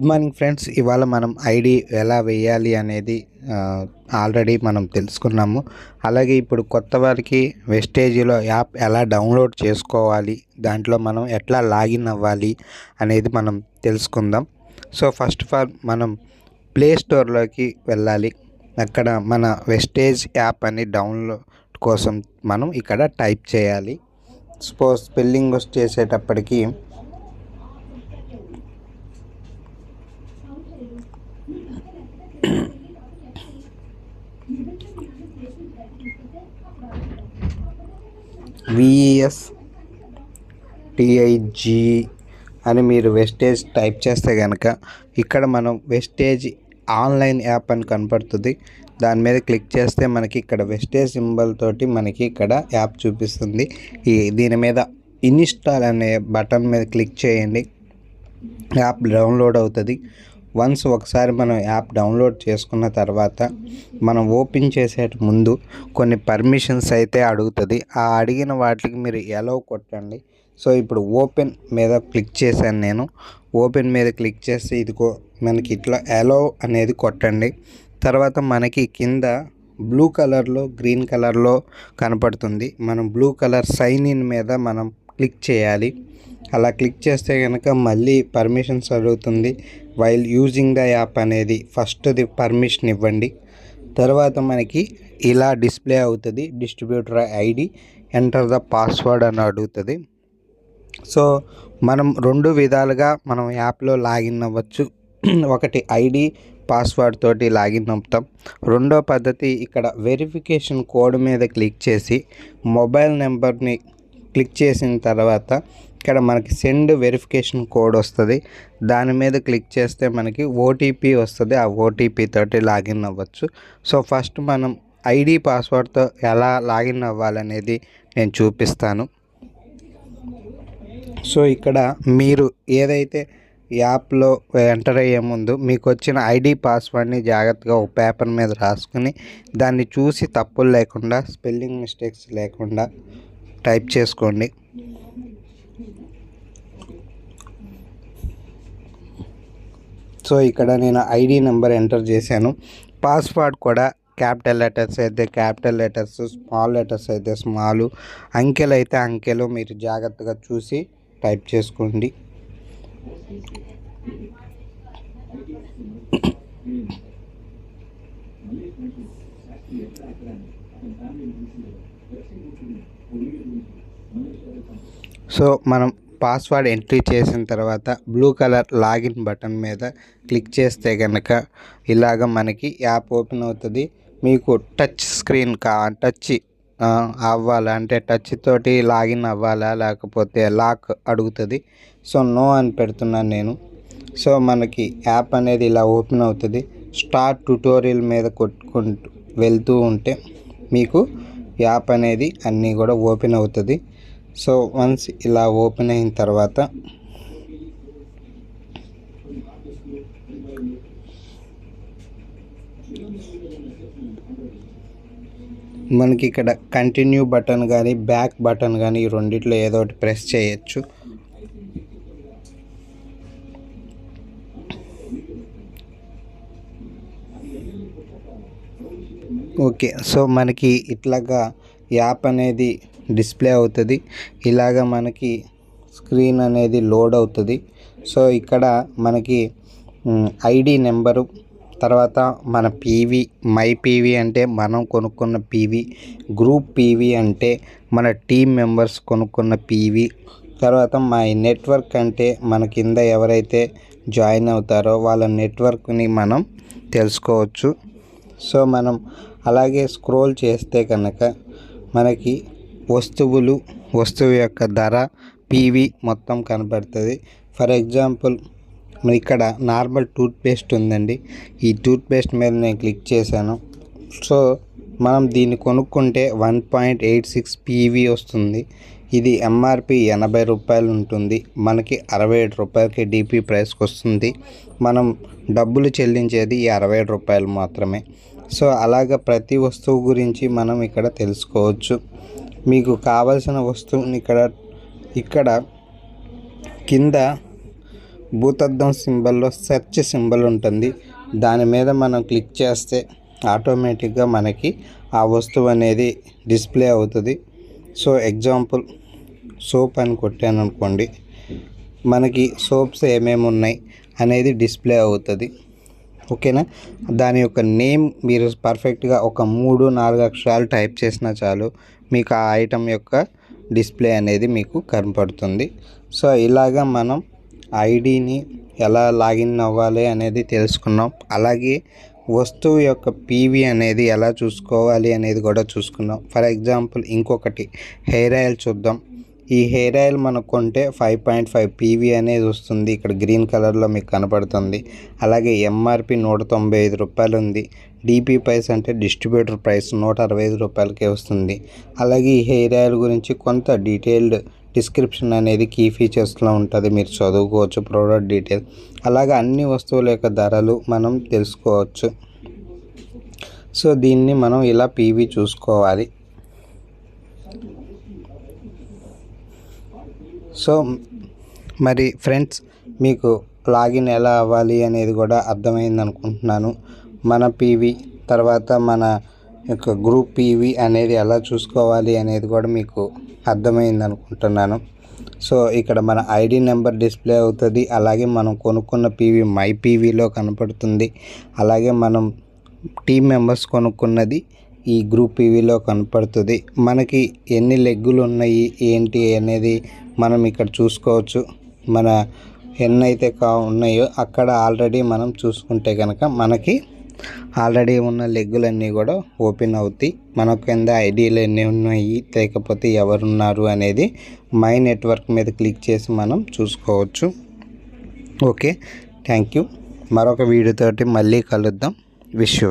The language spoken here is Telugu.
గుడ్ మార్నింగ్ ఫ్రెండ్స్ ఇవాళ మనం ఐడి ఎలా వేయాలి అనేది ఆల్రెడీ మనం తెలుసుకున్నాము. అలాగే ఇప్పుడు కొత్త వారికి వెస్టేజీలో యాప్ ఎలా డౌన్లోడ్ చేసుకోవాలి దాంట్లో మనం ఎట్లా లాగిన్ అవ్వాలి అనేది మనం తెలుసుకుందాం. సో ఫస్ట్ ఆఫ్ ఆల్ మనం ప్లే స్టోర్లోకి వెళ్ళాలి. అక్కడ మన వెస్టేజ్ యాప్ అని డౌన్లోడ్ కోసం మనం ఇక్కడ టైప్ చేయాలి. సపోజ్ స్పెల్లింగ్ చేసేటప్పటికి విఈఎస్ టిఐజీ అని మీరు వెస్టేజ్ టైప్ చేస్తే కనుక ఇక్కడ మనం వెస్టేజ్ ఆన్లైన్ యాప్ అని కనపడుతుంది. దాని మీద క్లిక్ చేస్తే మనకి ఇక్కడ వెస్టేజ్ సింబల్ తోటి మనకి ఇక్కడ యాప్ చూపిస్తుంది. ఈ దీని మీద ఇన్స్టాల్ అనే బటన్ మీద క్లిక్ చేయండి. యాప్ డౌన్లోడ్ అవుతుంది. వన్స్ ఒకసారి మనం యాప్ డౌన్లోడ్ చేసుకున్న తర్వాత మనం ఓపెన్ చేసే ముందు కొన్ని పర్మిషన్స్ అయితే అడుగుతుంది. ఆ అడిగిన వాటికి మీరు ఎలా కొట్టండి. సో ఇప్పుడు ఓపెన్ మీద క్లిక్ చేశాను నేను. ఓపెన్ మీద క్లిక్ చేస్తే ఇదిగో మనకి ఇట్లా ఎలో అనేది కొట్టండి. తర్వాత మనకి కింద బ్లూ కలర్లో గ్రీన్ కలర్లో కనపడుతుంది. మనం బ్లూ కలర్ సైన్ ఇన్ మీద మనం క్లిక్ చేయాలి. అలా క్లిక్ చేస్తే కనుక మళ్ళీ పర్మిషన్స్ అడుగుతుంది. వైల్ యూజింగ్ ద యాప్ అనేది ఫస్ట్ది పర్మిషన్ ఇవ్వండి. తర్వాత మనకి ఇలా డిస్ప్లే అవుతుంది. Distributor ID enter the password అని అడుగుతుంది. సో మనం రెండు విధాలుగా మనం యాప్లో లాగిన్ అవ్వచ్చు. ఒకటి ఐడి పాస్వర్డ్ తోటి లాగిన్ అవుతాం. రెండో పద్ధతి ఇక్కడ వెరిఫికేషన్ కోడ్ మీద క్లిక్ చేసి మొబైల్ నెంబర్ని క్లిక్ చేసిన తర్వాత ఇక్కడ మనకి సెండ్ వెరిఫికేషన్ కోడ్ వస్తుంది. దాని మీద క్లిక్ చేస్తే మనకి ఓటీపీ వస్తుంది. ఆ ఓటీపీ తోటి లాగిన్ అవ్వచ్చు. సో ఫస్ట్ మనం ఐడి పాస్వర్డ్తో ఎలా లాగిన్ అవ్వాలనేది నేను చూపిస్తాను. సో ఇక్కడ మీరు ఏదైతే యాప్లో ఎంటర్ అయ్యే ముందు మీకు వచ్చిన ఐడి పాస్వర్డ్ని జాగ్రత్తగా ఒక పేపర్ మీద రాసుకుని దాన్ని చూసి తప్పులు లేకుండా స్పెల్లింగ్ మిస్టేక్స్ లేకుండా టైప్ చేసుకోండి. సో ఇక్కడ నేను ఐడి నెంబర్ ఎంటర్ చేశాను. పాస్వర్డ్ కూడా క్యాపిటల్ లెటర్స్ అయితే క్యాపిటల్ లెటర్స్ స్మాల్ లెటర్స్ అయితే స్మాల్. అంకెలు అయితే అంకెలు మీరు జాగ్రత్తగా చూసి టైప్ చేసుకోండి. సో మనం పాస్వర్డ్ ఎంట్రీ చేసిన తర్వాత బ్లూ కలర్ లాగిన్ బటన్ మీద క్లిక్ చేస్తే కనుక ఇలాగ మనకి యాప్ ఓపెన్ అవుతుంది. మీకు టచ్ స్క్రీన్ కా టచ్ అవ్వాలా? అంటే టచ్ తోటి లాగిన్ అవ్వాలా? లేకపోతే లాక్ అడుగుతుంది. సో నో అని పెడుతున్నాను నేను. సో మనకి యాప్ అనేది ఇలా ఓపెన్ అవుతుంది. స్టార్ట్ ట్యూటోరియల్ మీద కొట్టుకుంటూ వెళ్తూ ఉంటే మీకు యాప్ అనేది అన్నీ కూడా ఓపెన్ అవుతుంది. సో వన్స్ ఇలా ఓపెన్ అయిన తర్వాత మనకి ఇక్కడ కంటిన్యూ బటన్ కానీ బ్యాక్ బటన్ కానీ ఈ రెండిట్లో ఏదో ఒకటి ప్రెస్ చేయొచ్చు. ఓకే సో మనకి ఇట్లాగా యాప్ అనేది డిస్ప్లే అవుతుంది. ఇలాగ మనకి స్క్రీన్ అనేది లోడ్ అవుతుంది. సో ఇక్కడ మనకి ఐడి నెంబరు తర్వాత మన పీవీ మై పీవీ అంటే మనం కొనుక్కున్న పీవీ గ్రూప్ పీవీ అంటే మన టీం మెంబర్స్ కొనుక్కున్న పీవీ తర్వాత మై నెట్వర్క్ అంటే మన కింద ఎవరైతే జాయిన్ అవుతారో వాళ్ళ నెట్వర్క్ని మనం తెలుసుకోవచ్చు. సో మనం అలాగే స్క్రోల్ చేస్తే కనుక మనకి వస్తువులు వస్తువు యొక్క ధర పీవీ మొత్తం కనబడుతుంది ఫర్ ఎగ్జాంపుల్ ఇక్కడ నార్మల్ టూత్పేస్ట్ ఉందండి. ఈ టూత్పేస్ట్ మీద నేను క్లిక్ చేశాను. సో మనం దీన్ని కొనుక్కుంటే one point eight six PV వస్తుంది. ఇది ఎంఆర్పి ఎనభై రూపాయలు ఉంటుంది. మనకి అరవై ఏడు రూపాయలకి డిపి ప్రైస్కి వస్తుంది మనం డబ్బులు చెల్లించేది ఈ అరవై రూపాయలు మాత్రమే. సో అలాగ ప్రతి వస్తువు గురించి మనం ఇక్కడ తెలుసుకోవచ్చు. మీకు కావలసిన వస్తువుని ఇక్కడ ఇక్కడ కింద భూతద్దం సింబల్లో సెర్చ్ సింబల్ ఉంటుంది. దాని మీద మనం క్లిక్ చేస్తే ఆటోమేటిక్గా మనకి ఆ వస్తువు అనేది డిస్ప్లే అవుతుంది. సో ఎగ్జాంపుల్ సోప్ అని కొట్టాను అనుకోండి. మనకి సోప్స్ ఏమేమి ఉన్నాయి అనేది డిస్ప్లే అవుతుంది. ఓకేనా? దాని యొక్క నేమ్ మీరు పర్ఫెక్ట్గా ఒక మూడు నాలుగు అక్షరాలు టైప్ చేసినా చాలు మీకు ఆ ఐటమ్ యొక్క డిస్ప్లే అనేది మీకు కనపడుతుంది. సో ఇలాగా మనం ఐడిని ఎలా లాగిన్ అవ్వాలి అనేది తెలుసుకున్నాం. అలాగే వస్తువు యొక్క పీవీ అనేది ఎలా చూసుకోవాలి అనేది కూడా చూసుకున్నాం. ఫర్ ఎగ్జాంపుల్ ఇంకొకటి హెయిర్ ఆయిల్ చూద్దాం. ఈ హెయిర్ ఆయిల్ మనకు కొంటే ఫైవ్ పాయింట్ ఫైవ్ పీవీ అనేది వస్తుంది. ఇక్కడ గ్రీన్ కలర్లో మీకు కనపడుతుంది. అలాగే ఎంఆర్పి నూట తొంభై ఐదు రూపాయలు ఉంది డిపి ప్రైస్ అంటే డిస్ట్రిబ్యూటర్ ప్రైస్ నూట అరవై ఐదు రూపాయలకే వస్తుంది. అలాగే ఈ హెయిర్ ఆయిల్ గురించి కొంత డీటెయిల్డ్ డిస్క్రిప్షన్ అనేది కీ ఫీచర్స్లో ఉంటుంది. మీరు చదువుకోవచ్చు ప్రోడక్ట్ డీటెయిల్. అలాగే అన్ని వస్తువుల యొక్క ధరలు మనం తెలుసుకోవచ్చు. సో దీన్ని మనం ఇలా పీవీ చూసుకోవాలి. సో మరి ఫ్రెండ్స్ మీకు లాగిన్ ఎలా అవ్వాలి అనేది కూడా అర్థమైంది అనుకుంటున్నాను మన పీవీ తర్వాత మన యొక్క గ్రూప్ పీవీ అనేది ఎలా చూసుకోవాలి అనేది కూడా మీకు అర్థమైంది అనుకుంటున్నాను సో ఇక్కడ మన ఐడి నెంబర్ డిస్ప్లే అవుతుంది అలాగే మనం కొనుక్కున్న పీవీ మై పీవీలో కనపడుతుంది అలాగే మనం టీం మెంబర్స్ కొనుక్కున్నది ఈ గ్రూప్ ఈవీలో కనపడుతుంది. మనకి ఎన్ని లెగ్గులు ఉన్నాయి ఏంటి అనేది మనం ఇక్కడ చూసుకోవచ్చు. మన ఎన్నైతే కా ఉన్నాయో అక్కడ ఆల్రెడీ మనం చూసుకుంటే కనుక మనకి ఆల్రెడీ ఉన్న లెగ్గులన్నీ కూడా ఓపెన్ అవుతాయి. మన కింద ఐడీలు ఎన్ని ఉన్నాయి లేకపోతే ఎవరున్నారు అనేది మై నెట్వర్క్ మీద క్లిక్ చేసి మనం చూసుకోవచ్చు. Okay thank you. మరొక వీడియోతోటి మళ్ళీ కలుద్దాం. Wish you